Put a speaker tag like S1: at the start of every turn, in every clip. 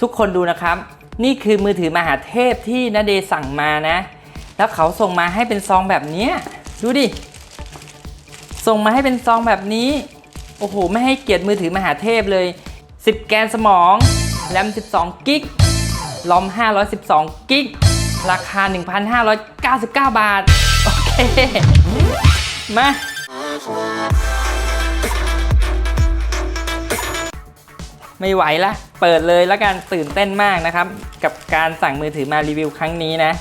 S1: ทุกคนดูนะครับ นี่คือมือถือมหาเทพที่นาเดสั่งมานะ แล้วเขาส่งมาให้เป็นซองแบบนี้ดูดิ ส่งมาให้เป็นซองแบบนี้ โอ้โห ไม่ให้เกียรติมือถือมหาเทพเลย 10 แกนสมอง แรม 12 กิกลอม 512 กิก ราคา 1,599 บาท โอเค มา ไม่ไหวละ เปิดเลยแล้วกันตื่นเต้นมากนะครับ กับการสั่งมือถือมารีวิวครั้งนี้นะ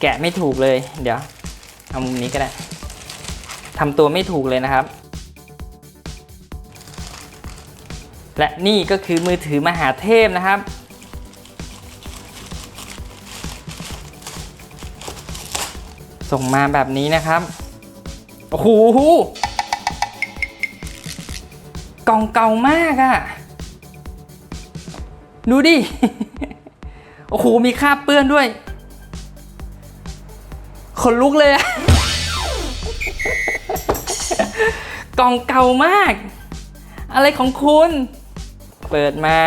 S1: แกะไม่ถูกเลย เดี๋ยว เอามุมนี้ก็ได้ทำตัวไม่ถูกเลยนะครับ และนี่ก็คือมือถือมหาเทพนะครับส่งมาแบบนี้นะครับ โอ้โหกล่องเก่ามากอะ ดูดิ โอ้โห มีคราบเปื้อนด้วย ขนลุกเลย กล่องเก่ามาก อะไรของคุณ เปิดมา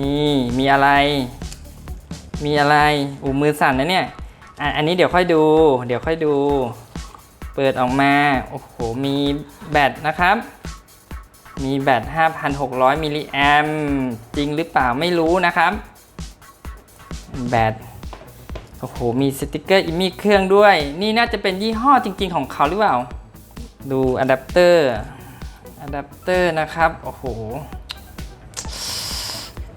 S1: นี่มีอะไร มีอะไรอูมือสั่นนะเนี่ยออันนี้เดี๋ยวค่อยดู เดี๋ยวค่อยดู เปิดออกมา โอ้โห มีแบตนะครับ มีแบต 5,600 มิลลิแอมจริงหรือเปล่าไม่รู้นะครับ แบต โอ้โห มีสติกเกอร์อิมี่เครื่องด้วย นี่น่าจะเป็นยี่ห้อจริง ๆ ของเขาหรือเปล่า ดูอะแดปเตอร์ อะแดปเตอร์นะครับ โอ้โห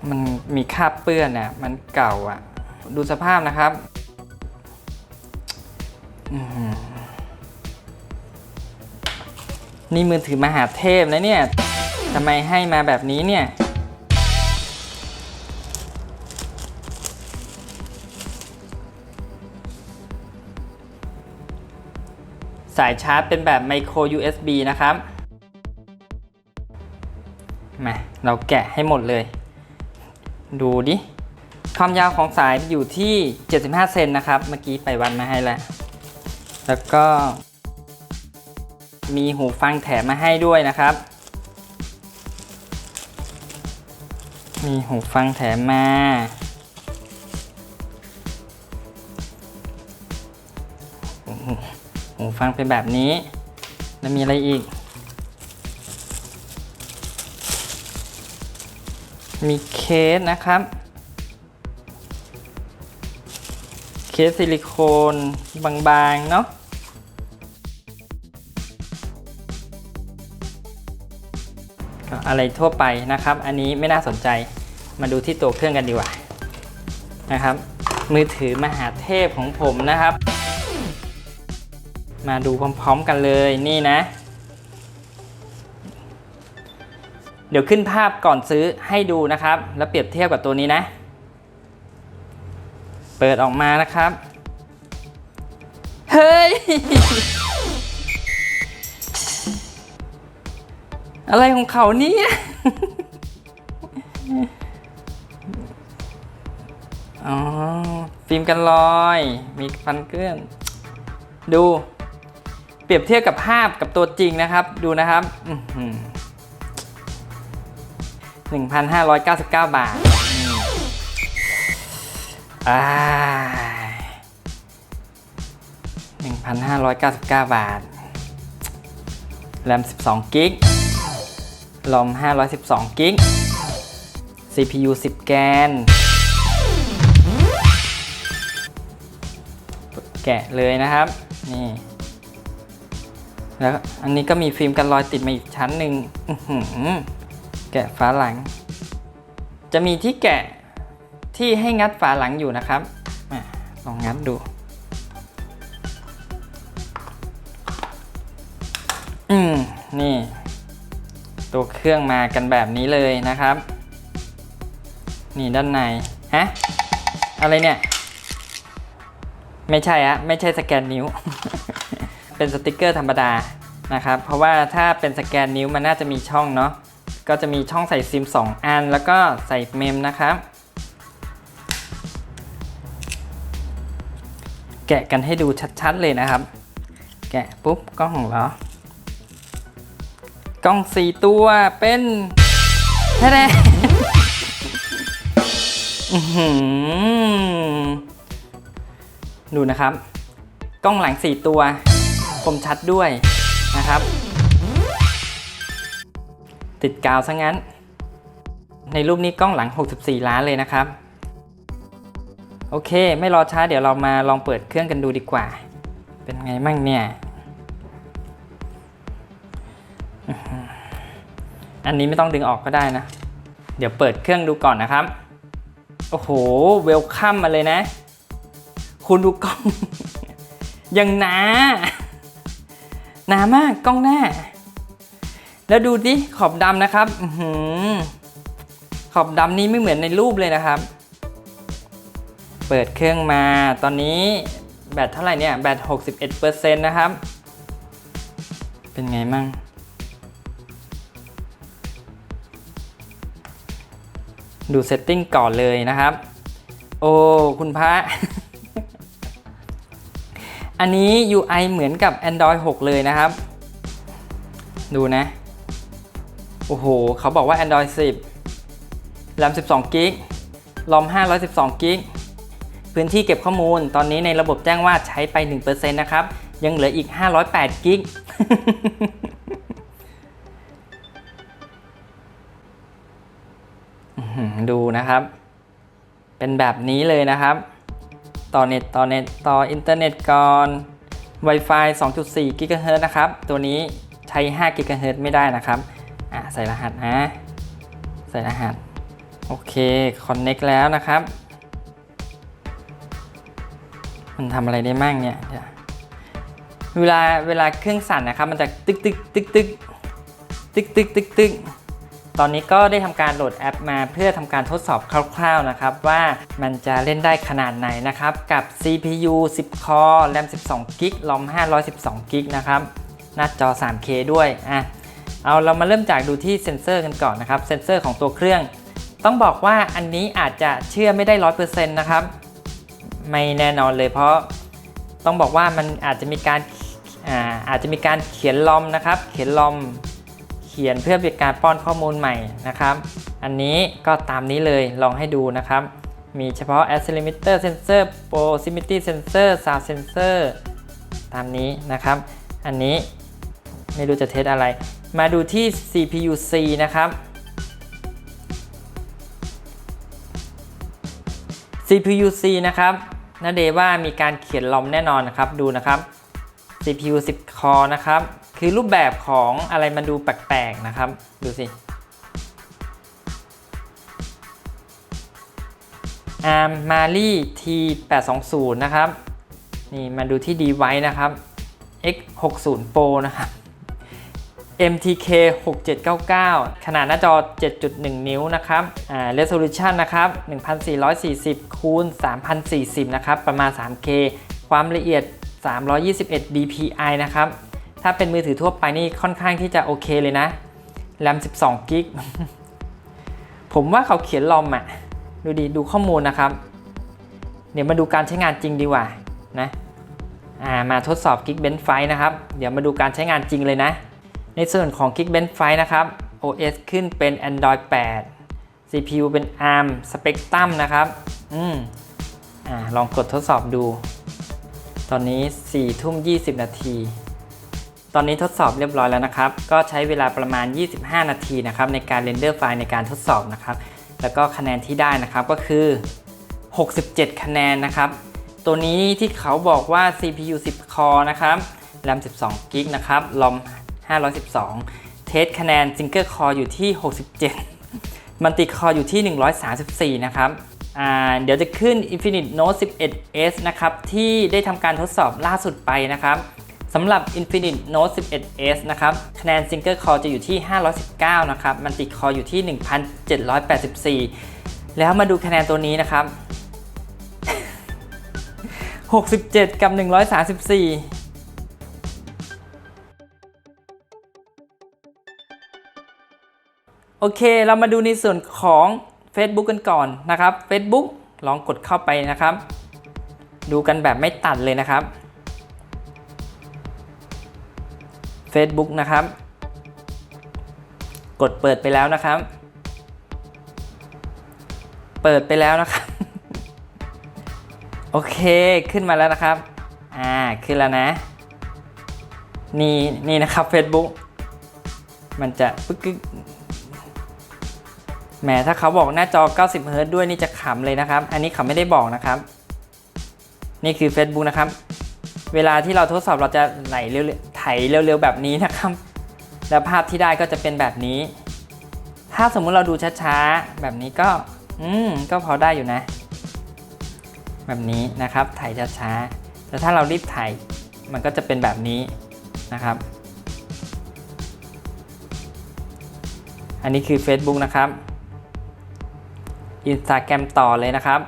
S1: มันมีคราบเปื้อนน่ะ มันเก่าอะ ดูสภาพนะครับนี่มือถือมหาเทพนะเนี่ย ทำไมให้มาแบบนี้เนี่ย สายชาร์จเป็นแบบ micro USB นะครับ มา เราแกะให้หมดเลย ดูดิ ความยาวของสายอยู่ที่ 75 เซนนะครับ เมื่อกี้ไปวัดมาให้แล้ว แล้วก็มีหูฟังแถมมาให้ด้วยนะครับ มีหูฟังแถมมา หูฟังเป็นแบบนี้ แล้วมีอะไรอีก มีเคสนะครับ เคสซิลิโคนบางๆ เนาะ อะไรทั่วไปนะครับ อันนี้ไม่น่าสนใจมาดูที่ตัวเครื่องกันดีกว่านะครับ มือถือมหาเทพของผมนะครับ มาดูพร้อมๆกันเลยนี่นะ เดี๋ยวขึ้นภาพก่อนซื้อให้ดูนะครับ แล้วเปรียบเทียบกับตัวนี้นะ เปิดออกมานะครับ เฮ้ย อะไรของเขาเนี่ยอ๋อฟิล์มกันรอย มีฟันเกลื่อน ดู เปรียบเทียบกับภาพกับตัวจริงนะครับ ดูนะครับหนึ่งพันห้าร้อยเก้าสิบเก้าบาทอ่าหนึ่งพันห้าร้อยเก้าสิบเก้าบาท แรมสิบสองกิก ลอมห้าร้อยสิบสองกิก CPU 10 แกน แกะเลยนะครับ นี่ แล้วอันนี้ก็มีฟิล์มกันรอยติดมาอีกชั้นหนึ่งแกะฝาหลัง จะมีที่แกะที่ให้งัดฝาหลังอยู่นะครับอลองงัดดูอืมนี่ ตัวเครื่องมากันแบบนี้เลยนะครับ นี่ด้านในฮะอะไรเนี่ย ไม่ใช่อะไม่ใช่สแกนนิ้ว เป็นสติกเกอร์ธรรมดานะครับ เพราะว่าถ้าเป็นสแกนนิ้วมันน่าจะมีช่องเนาะก็จะมีช่องใส่ซิม 2 อัน แล้วก็ใส่เมมนะครับ แกะกันให้ดูชัดๆเลยนะครับ แกะปุ๊บกล้องของเรา กล้อง4ตัวเป็นแท้ๆอื้ดูนะครับ กล้องหลัง4ตัว คมชัดด้วยนะครับ ติดกาวซะงั้น ในรูปนี้กล้องหลัง 64 ล้านเลยนะครับ โอเค ไม่รอช้าเดี๋ยวเรามาลองเปิดเครื่องกันดูดีกว่า เป็นไงมั่งเนี่ย อันนี้ไม่ต้องดึงออกก็ได้นะ เดี๋ยวเปิดเครื่องดูก่อนนะครับ โอ้โห เวลคัมมาเลยนะ คุณดูกล้อง ยังหนาหนามากกล้องหน้า แล้วดูดิขอบดำนะครับอขอบดำนี้ไม่เหมือนในรูปเลยนะครับ เปิดเครื่องมาตอนนี้แบตเท่าไหร่เนี่ย แบต 61%นะครับ เป็นไงมั่ง ดูเซตติ้งก่อนเลยนะครับ โอ้ คุณพระอันนี้ UI เหมือนกับ Android 6 เลยนะครับ ดูนะ โอ้โห เขาบอกว่า Android 10 RAM 12 g b ROM 512 g b พื้นที่เก็บข้อมูล ตอนนี้ในระบบแจ้งว่าใช้ไป 1%นะครับ ยังเหลืออีก 508 g b ดูนะครับ เป็นแบบนี้เลยนะครับ ต่อเน็ตต่อเน็ตต่ออินเทอร์เน็ตก่อน Wi-Fi 2.4 GHz นะครับ ตัวนี้ใช้ 5 GHz ไม่ได้นะครับ อะใส่รหัสนะ ใส่รหัส โอเค Connect แล้วนะครับ มันทำอะไรได้มั่งเนี่ย เวเวลาเวลาเครื่องสั่นนะครับ มันจะตึกตึกตึกตึกตึกตึกตึกตึก ตอนนี้ก็ได้ทำการโหลดแอปมาเพื่อทำการทดสอบคร่าวๆนะครับ ว่ามันจะเล่นได้ขนาดไหนนะครับ กับ CPU 10 core RAM 12 g b ROM 512 g b นะครับ หน้าจอ 3K ด้วยอะเอาเรามาเริ่มจากดูที่เซ็นเซอร์กันก่อนนะครับ เซ็นเซอร์ของตัวเครื่อง ต้องบอกว่าอันนี้อาจจะเชื่อไม่ได้ 100%นะครับ ไม่แน่นอนเลยเพราะต้องบอกว่ามันอาจจะมีการอาอาจจะมีการเขียนลอมนะครับ เขียนลอม เขียนเพื่อเป็นการป้อนข้อมูลใหม่นะครับ อันนี้ก็ตามนี้เลยลองให้ดูนะครับ มีเฉพาะ accelerometer sensor proximity sensor sound sensor ตามนี้นะครับ อันนี้ไม่รู้จะเทสอะไร มาดูที่ CPU C นะครับ CPU C นะครับนาเดว่ามีการเขียนลอมแน่นอนนะครับ ดูนะครับ CPU 10 core นะครับ คือรูปแบบของอะไรมันดูแปลกๆนะครับ ดูสิ ARM Mali T820 นะครับ นี่มาดูที่ device นะครับ X60 Pro นะครับ MTK 6799 ขนาดหน้าจอ 7.1 นิ้วนะครับ อ่า resolution นะครับ 1440คูณ3040 นะครับ ประมาณ 3K ความละเอียด 321 dpi นะครับ ถ้าเป็นมือถือทั่วไปนี่ค่อนข้างที่จะโอเคเลยนะ RAM 12 g b ผมว่าเขาเขียนลอมอะดูดีดูข้อมูลนะครับ เดี๋ยวมาดูการใช้งานจริงดีกว่านะอ่ามาทดสอบ Geekbench ไฟนะครับ เดี๋ยวมาดูการใช้งานจริงเลยนะ ในส่วนของ Geekbench ไฟนะครับ OS ขึ้นเป็น Android 8 CPU เป็น ARM Spectrum นะครับ อืมอ่าลองกดทดสอบดู ตอนนี้4ทุ่ม20 นาที ตอนนี้ทดสอบเรียบร้อยแล้วนะครับ ก็ใช้เวลาประมาณ 25 นาทีนะครับในการเรนเดอร์ไฟล์ในการทดสอบนะครับ แล้วก็คะแนนที่ได้นะครับก็คือ 67 คะแนนนะครับ ตัวนี้ที่เขาบอกว่า CPU 10 core นะครับ RAM 12 g b นะครับ ROM 512 เทสคะแนน Single core อยู่ที่ 67 มันติคออยู่ที่ 134 นะครับเดี๋ยวจะขึ้น Infinix Note 11s นะครับ ที่ได้ทำการทดสอบล่าสุดไปนะครับ สำหรับ Infinix Note 11s นะครับคะแนน Single Core จะอยู่ที่ 519 นะครับมันติคออยู่ที่ 1,784 แล้วมาดูคะแนนตัวนี้นะครับ 67 กับ 134โอเค เรามาดูในส่วนของ Facebook กันก่อนนะครับ Facebook ลองกดเข้าไปนะครับ ดูกันแบบไม่ตัดเลยนะครับ Facebook นะครับ กดเปิดไปแล้วนะครับ เปิดไปแล้วนะครับ โอเคขึ้นมาแล้วนะครับ อ่าขึ้นแล้วนะ นี่นี่นะครับ Facebook มันจะปึ๊กึกแหมถ้าเขาบอกหน้าจอ 90 เฮิรตด้วยนี่จะขำเลยนะครับ อันนี้เขาไม่ได้บอกนะครับ นี่คือ Facebook นะครับ เวลาที่เราทดสอบเราจะไหลเร็วๆ ไถเร็วๆแบบนี้นะครับ แล้วภาพที่ได้ก็จะเป็นแบบนี้ ถ้าสมมุติเราดูช้าๆ แบบนี้ก็ อืม ก็พอได้อยู่นะ แบบนี้นะครับถ่ายช้าๆแต่ถ้าเรารีบถ่ายมันก็จะเป็นแบบนี้นะครับ อันนี้คือ Facebook นะครับ Instagram ต่อเลยนะครับ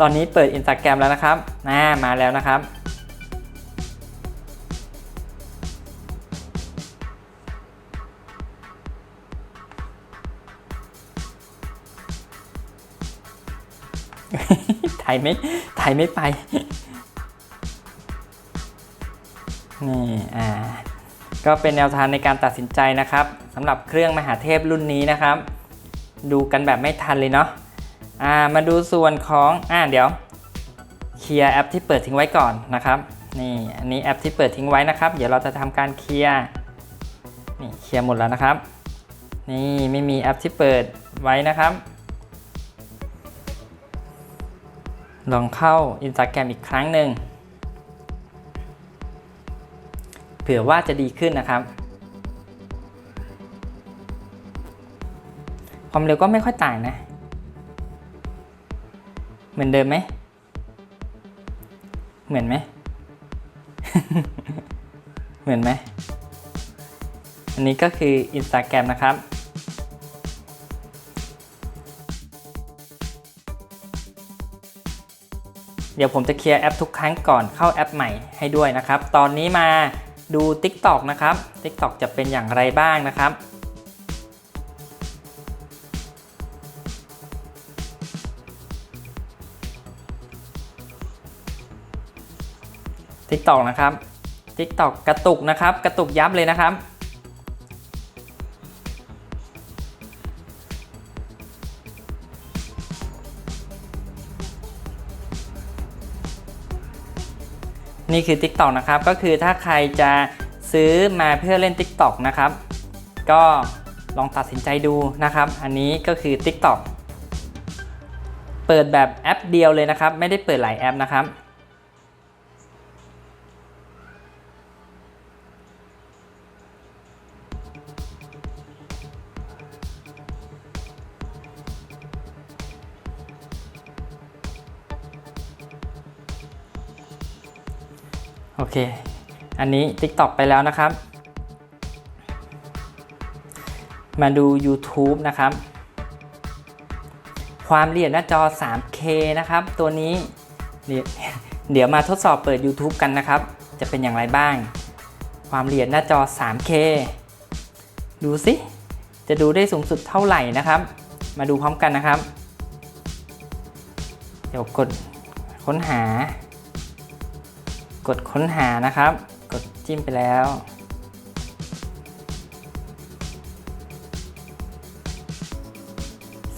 S1: ตอนนี้เปิด Instagram แล้วนะครับอ่ามาแล้วนะครับ ถ่ายไม่ถ่ายไม่ไป นี่ อ่า ก็เป็นแนวทางในการตัดสินใจนะครับสำหรับเครื่องมหาเทพรุ่นนี้นะครับ ดูกันแบบไม่ทันเลยเนาะ อ่ามาดูส่วนของอ่าเดี๋ยวเคลียร์แอปที่เปิดทิ้งไว้ก่อนนะครับนี่อันนี้แอปที่เปิดทิ้งไว้นะครับ เดี๋ยวเราจะทำการเคลียร์นี่เคลียร์หมดแล้วนะครับ นี่ไม่มีแอปที่เปิดไว้นะครับ ลองเข้า Instagram อีกครั้งหนึ่งเผื่อว่าจะดีขึ้นนะครับ ความเร็วก็ไม่ค่อยต่างนะ เหมือนเดิมไหม เหมือนไหม เหมือนไหม อันนี้ก็คือ Instagram นะครับ เดี๋ยวผมจะเคลียร์แอปทุกครั้งก่อนเข้าแอปใหม่ให้ด้วยนะครับ ตอนนี้มาดู TikTok นะครับ TikTok จะเป็นอย่างไรบ้างนะครับ TikTok นะครับ TikTok กระตุกนะครับ กระตุกยับเลยนะครับ นี่คือ TikTok นะครับ ก็คือถ้าใครจะซื้อมาเพื่อเล่น TikTok นะครับ ก็ลองตัดสินใจดูนะครับ อันนี้ก็คือ TikTok เปิดแบบแอปเดียวเลยนะครับ ไม่ได้เปิดหลายแอปนะครับ เค อันนี้ TikTok ไปแล้วนะครับ มาดู YouTube นะครับ ความละเอียดหน้าจอ 3K นะครับ ตัวนี้เดี๋ยวเดี๋ยวมาทดสอบเปิด YouTube กันนะครับ จะเป็นอย่างไรบ้าง ความละเอียดหน้าจอ 3K ดูสิ จะดูได้สูงสุดเท่าไหร่นะครับ มาดูพร้อมกันนะครับ เดี๋ยวกดค้นหา กดค้นหานะครับ กดจิ้มไปแล้ว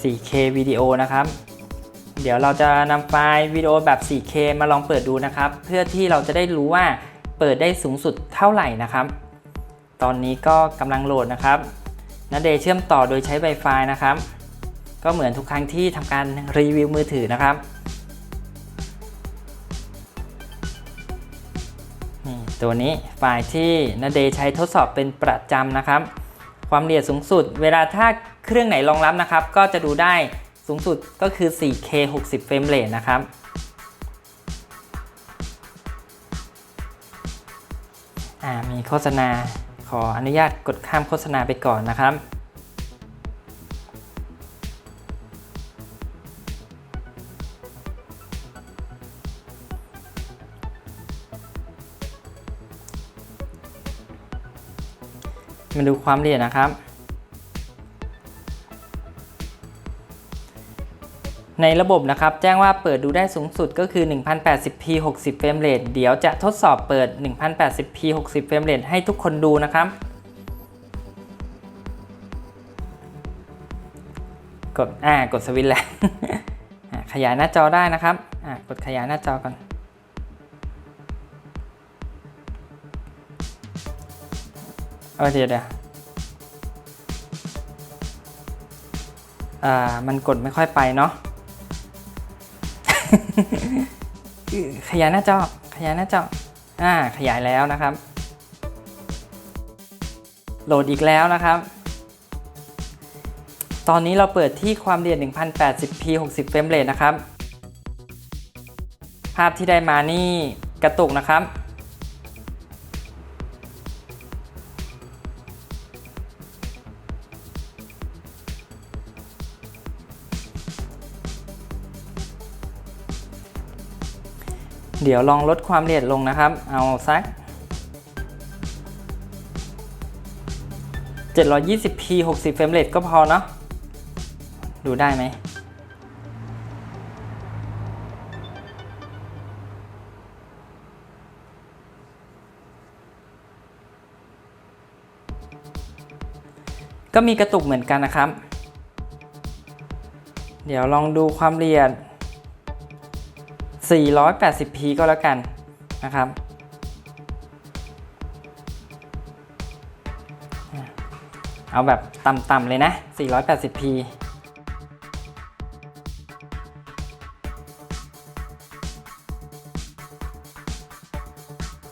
S1: 4K วิดีโอนะครับ เดี๋ยวเราจะนำไฟล์วิดีโอแบบ 4K มาลองเปิดดูนะครับ เพื่อที่เราจะได้รู้ว่าเปิดได้สูงสุดเท่าไหร่นะครับ ตอนนี้ก็กำลังโหลดนะครับนาเดย์เชื่อมต่อโดยใช้ Wi-Fi นะครับ ก็เหมือนทุกครั้งที่ทำการรีวิวมือถือนะครับ ตัวนี้ไฟล์ที่นาเดย์ใช้ทดสอบเป็นประจำนะครับ ความละเอียดสูงสุด เวลาถ้าเครื่องไหนรองรับนะครับ ก็จะดูได้สูงสุดก็คือ 4K 60 เฟรมเรทนะครับอ่ามีโฆษณาขออนุญาตกดข้ามโฆษณาไปก่อนนะครับ มาดูความละเอียดนะครับ ในระบบนะครับ แจ้งว่าเปิดดูได้สูงสุดก็คือ 1080p 60 เฟรมเรทเดี๋ยวจะทดสอบเปิด 1080p 60 เฟรมเรทให้ทุกคนดูนะครับ กดอ่ากดสวิตช์แล้วขยายหน้าจอได้นะครับอ่ากดขยายหน้าจอก่อน เอเดี๋ยวเดี๋ยวอ่า มันกดไม่ค่อยไปเนาะขยายหน้าจอ ขยายหน้าจอ อ่า ขยายแล้วนะครับ โหลดอีกแล้วนะครับ ตอนนี้เราเปิดที่ความเร็ว 1080p 60 เฟรมเรทนะครับ ภาพที่ได้มานี่กระตุกนะครับ เดี๋ยวลองลดความละเอียดลงนะครับ เอาสัก 720p 60เฟรมเรทก็พอเนาะ ดูได้ไหม ก็มีกระตุกเหมือนกันนะครับ เดี๋ยวลองดูความละเอียด 480p ก็แล้วกันนะครับ เอาแบบต่ำๆเลยนะ 480p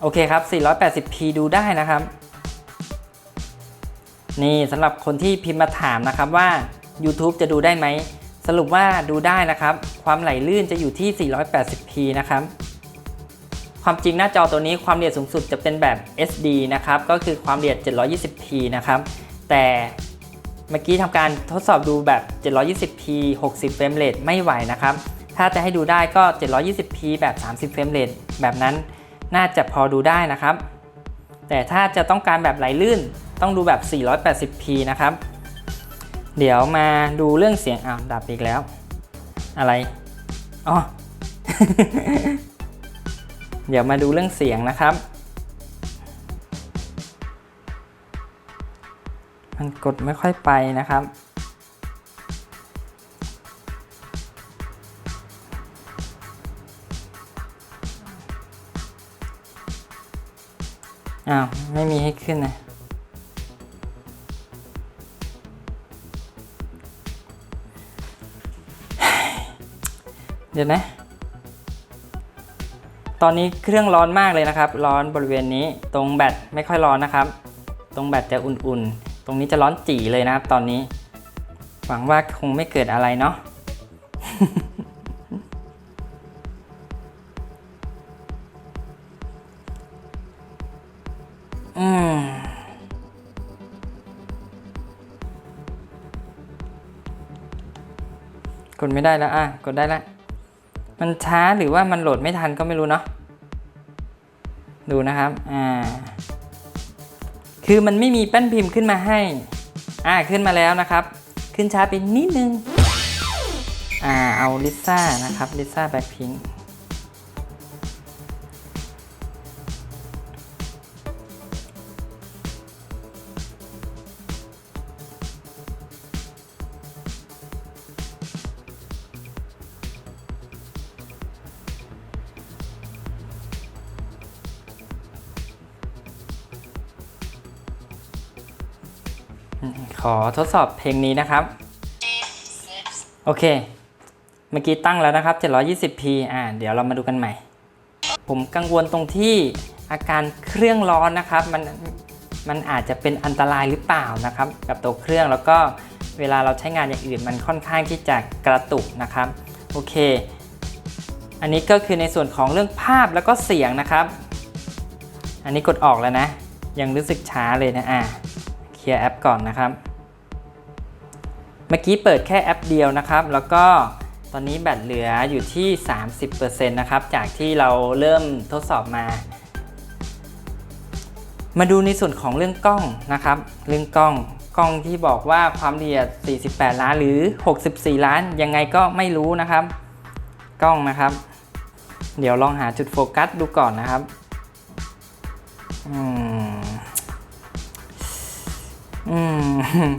S1: โอเคครับ 480p ดูได้นะครับ นี่สำหรับคนที่พิมพ์มาถามนะครับว่า YouTube จะดูได้ไหม สรุปว่าดูได้นะครับ ความไหลลื่นจะอยู่ที่ 480p นะครับ ความจริงหน้าจอตัวนี้ความละเอียดสูงสุดจะเป็นแบบ SD นะครับ ก็คือความละเอียด 720p นะครับ แต่เมื่อกี้ทำการทดสอบดูแบบ 720p 60 เฟรมเรทไม่ไหวนะครับ ถ้าจะให้ดูได้ก็ 720p แบบ 30 เฟรมเรทแบบนั้นน่าจะพอดูได้นะครับ แต่ถ้าจะต้องการแบบไหลลื่นต้องดูแบบ 480p นะครับ เดี๋ยวมาดูเรื่องเสียงอ้าวดับอีกแล้ว อะไรอ๋อเดี๋ยวมาดูเรื่องเสียงนะครับ มันกดไม่ค่อยไปนะครับ อ้าว ไม่มีให้ขึ้นนะ เดี๋ยวนะ ตอนนี้เครื่องร้อนมากเลยนะครับ ร้อนบริเวณนี้ตรงแบตไม่ค่อยร้อนนะครับ ตรงแบตจะอุ่นๆ ตรงนี้จะร้อนจี่เลยนะครับ ตอนนี้ หวังว่าคงไม่เกิดอะไรเนาะอืมกดไม่ได้แล้วอะ กดได้แล้ว มันช้าหรือว่ามันโหลดไม่ทันก็ไม่รู้เนาะดูนะครับอ่าคือมันไม่มีแป้นพิมพ์ขึ้นมาให้อ่าขึ้นมาแล้วนะครับ ขึ้นช้าไปนิดนึงอ่าเอาลิซ่านะครับลิซ่าแบ็คพิงค์ ขอทดสอบเพลงนี้นะครับ โอเค เมื่อกี้ตั้งแล้วนะครับ 720p อ่า เดี๋ยวเรามาดูกันใหม่ ผมกังวลตรงที่อาการเครื่องร้อนนะครับ มัน มันอาจจะเป็นอันตรายหรือเปล่านะครับ กับตัวเครื่องแล้วก็เวลาเราใช้งานอย่างอื่นมันค่อนข้างที่จะกระตุกนะครับ โอเค อันนี้ก็คือในส่วนของเรื่องภาพแล้วก็เสียงนะครับ อันนี้กดออกแล้วนะ ยังรู้สึกช้าเลยนะ อ่าเคลียร์แอปก่อนนะครับ มื่อกี้เปิดแค่แอปเดียวนะครับ แล้วก็ตอนนี้แบตเหลืออยู่ที่ 30%นะครับ จากที่เราเริ่มทดสอบมา มาดูในส่วนของเรื่องกล้องนะครับ เรื่องกล้องกล้องที่บอกว่าความละเอียด 48 ล้านหรือ 64 ล้าน ยังไงก็ไม่รู้นะครับ กล้องนะครับ เดี๋ยวลองหาจุดโฟกัสดูก่อนนะครับอืมอืม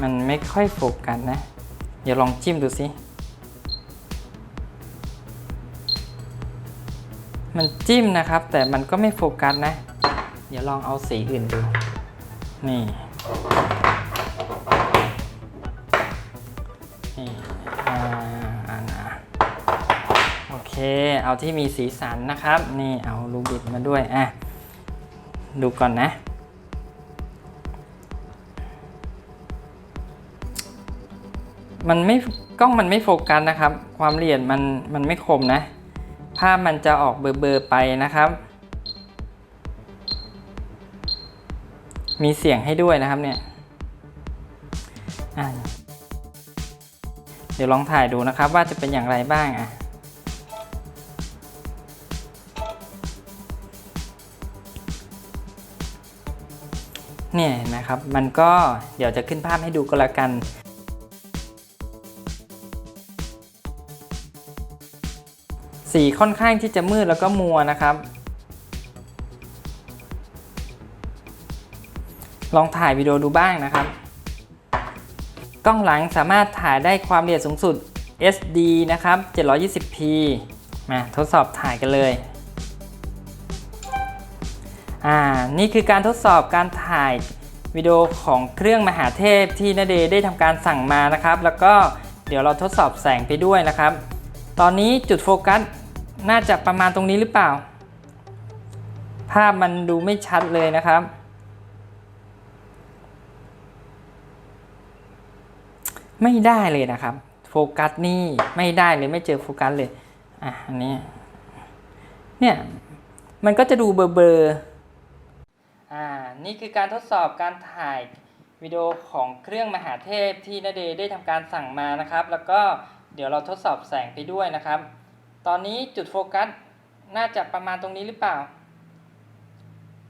S1: มันไม่ค่อยโฟกัสนะ เดี๋ยวลองจิ้มดูสิมันจิ้มนะครับ แต่มันก็ไม่โฟกัสนะ เดี๋ยวลองเอาสีอื่นดู นี่ นี่อ่าอ่านะโอเค เอาที่มีสีสันนะครับ นี่เอาลูบิดมาด้วย อะ ดูก่อนนะ มันไม่กล้องมันไม่โฟกัสนะครับ ความละเอียดมันมันไม่คมนะ ภาพมันจะออกเบลอๆไปนะครับ มีเสียงให้ด้วยนะครับเนี่ยเดี๋ยวลองถ่ายดูนะครับว่าจะเป็นอย่างไรบ้างอะเนี่ยเห็นไหมครับ มันก็เดี๋ยวจะขึ้นภาพให้ดูก็แล้วกัน สีค่อนข้างที่จะมืดแล้วก็มัวนะครับ ลองถ่ายวิดีโอดูบ้างนะครับ กล้องหลังสามารถถ่ายได้ความละเอียดสูงสุด SD นะครับ 720p มาทดสอบถ่ายกันเลยอ่านี่คือการทดสอบการถ่ายวิดีโอของเครื่องมหาเทพที่นเดได้ทำการสั่งมานะครับ แล้วก็เดี๋ยวเราทดสอบแสงไปด้วยนะครับ ตอนนี้จุดโฟกัส น่าจะประมาณตรงนี้หรือเปล่า ภาพมันดูไม่ชัดเลยนะครับ ไม่ได้เลยนะครับ โฟกัสนี่ไม่ได้เลยไม่เจอโฟกัสเลย อะอันนี้ เนี่ยมันก็จะดูเบลอๆอ่า นี่คือการทดสอบการถ่ายวิดีโอของเครื่องมหาเทพที่นเดได้ทำการสั่งมานะครับ แล้วก็เดี๋ยวเราทดสอบแสงไปด้วยนะครับ ตอนนี้จุดโฟกัสน่าจะประมาณตรงนี้หรือเปล่า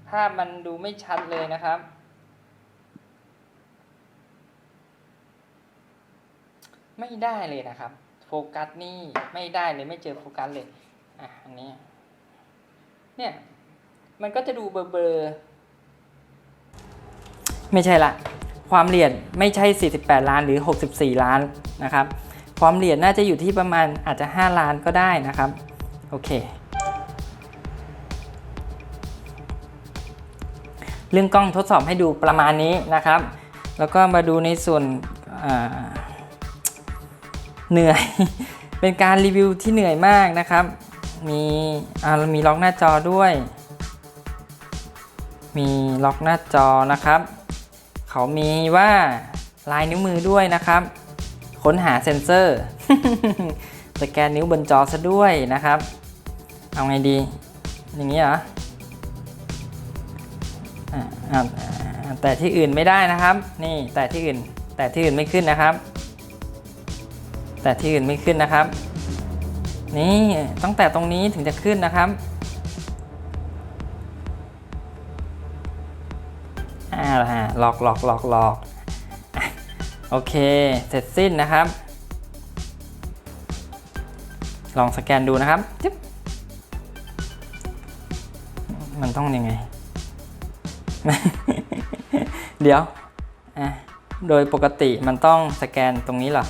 S1: ภาพมันดูไม่ชัดเลยนะครับ ไม่ได้เลยนะครับ โฟกัสนี่ไม่ได้เลยไม่เจอโฟกัสเลย อะอันนี้ เนี่ย มันก็จะดูเบลอๆไม่ใช่ละ ความเอียดไม่ใช่ 48 ล้านหรือ 64 ล้านนะครับ ความละเอียดน่าจะอยู่ที่ประมาณอาจจะ 5 ล้านก็ได้นะครับ โอเค เรื่องกล้องทดสอบให้ดูประมาณนี้นะครับ แล้วก็มาดูในส่วนเหนื่อย เป็นการรีวิวที่เหนื่อยมากนะครับ มีอ่ามีล็อกหน้าจอด้วย มีล็อกหน้าจอนะครับ เขามีว่าลายนิ้วมือด้วยนะครับ ค้นหาเซ็นเซอร์ สแกนนิ้วบนจอซะด้วยนะครับ เอาไงดี อย่างนี้เหรอแต่ที่อื่นไม่ได้นะครับ นี่แต่ที่อื่น แต่ที่อื่นไม่ขึ้นนะครับ แต่ที่อื่นไม่ขึ้นนะครับ นี่ตั้งแต่ตรงนี้ถึงจะขึ้นนะครับอ่าฮะหลอกหลอกหลอกหลอก โอเค เสร็จสิ้นนะครับ ลองสแกนดูนะครับจึ๊บมันต้องยังไง เดี๋ยวอะโดยปกติมันต้องสแกนตรงนี้เหรอ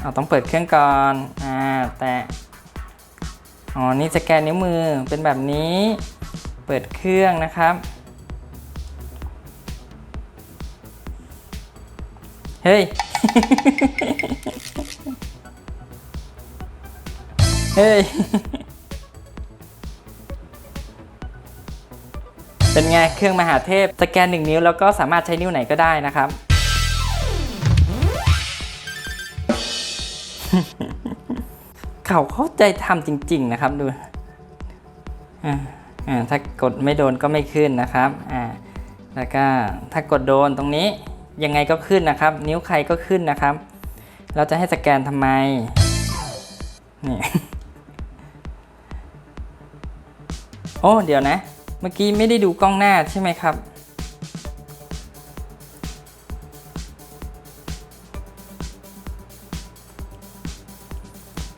S1: เอาต้องเปิดเครื่องก่อนอ่าแต่อ๋อ นี่สแกนนิ้วมือเป็นแบบนี้ เปิดเครื่องนะครับ เฮ้ย เฮ้ย เป็นไง เครื่องมหาเทพ สแกนหนึ่งนิ้วแล้วก็สามารถใช้นิ้วไหนก็ได้นะครับเขาเข้าใจทำจริง ๆ นะครับ ดูอ่าอ่าถ้ากดไม่โดนก็ไม่ขึ้นนะครับอ่าแล้วก็ถ้ากดโดนตรงนี้ ยังไงก็ขึ้นนะครับ นิ้วใครก็ขึ้นนะครับ เราจะให้สแกนทำไมนี่โอ้เดี๋ยวนะ เมื่อกี้ไม่ได้ดูกล้องหน้าใช่ไหมครับ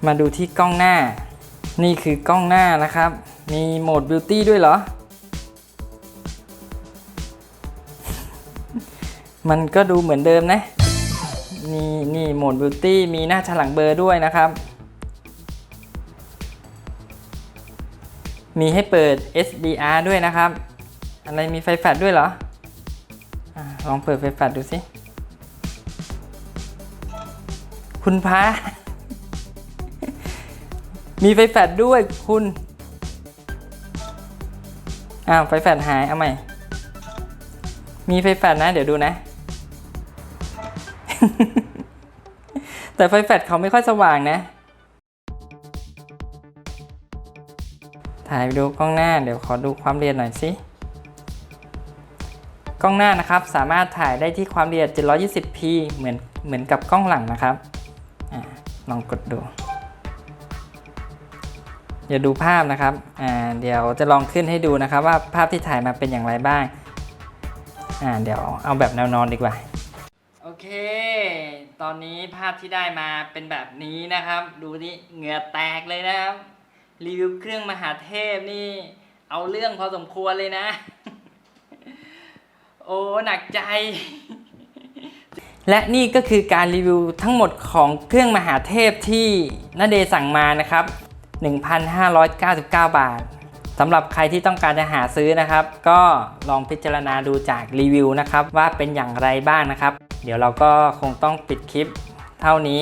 S1: มาดูที่กล้องหน้า นี่คือกล้องหน้านะครับ มีโหมดบิวตี้ด้วยเหรอ มันก็ดูเหมือนเดิมนะ นี่นี่โหมดบิวตี้มีหน้าฉลังเบอร์ด้วยนะครับ มีให้เปิด SDR ด้วยนะครับ อะไรมีไฟแฟลชด้วยเหรออลองเปิดไฟแฟลชดูสิ คุณพระมีไฟแฟลชด้วยคุณอ้าวไฟแฟลชหาย เอาใหม่ มีไฟแฟลชนะ เดี๋ยวดูนะ แต่ไฟแฟลชเขาไม่ค่อยสว่างนะ ถ่ายไปดูกล้องหน้า เดี๋ยวขอดูความเอียดหน่อยสิ กล้องหน้านะครับสามารถถ่ายได้ที่ความเอียด 720p เหมือนเหมือนกับกล้องหลังนะครับอลองกดดูเดี๋ยวดูภาพนะครับ อ่า เดี๋ยวจะลองขึ้นให้ดูนะครับว่าภาพที่ถ่ายมาเป็นอย่างไรบ้าง อ่า เดี๋ยวเอาแบบแนวนอนดีกว่า ตอนนี้ภาพที่ได้มาเป็นแบบนี้นะครับ ดูนี่เหงื่อแตกเลยนะครับ รีวิวเครื่องมหาเทพนี่ เอาเรื่องพอสมควรเลยนะ โอ้หนักใจ และนี่ก็คือการรีวิวทั้งหมดของเครื่องมหาเทพที่นาเดสั่งมานะครับ 1,599 บาทสำหรับใครที่ต้องการจะหาซื้อนะครับ ก็ลองพิจารณาดูจากรีวิวนะครับ ว่าเป็นอย่างไรบ้างนะครับ เดี๋ยวเราก็คงต้องปิดคลิปเท่านี้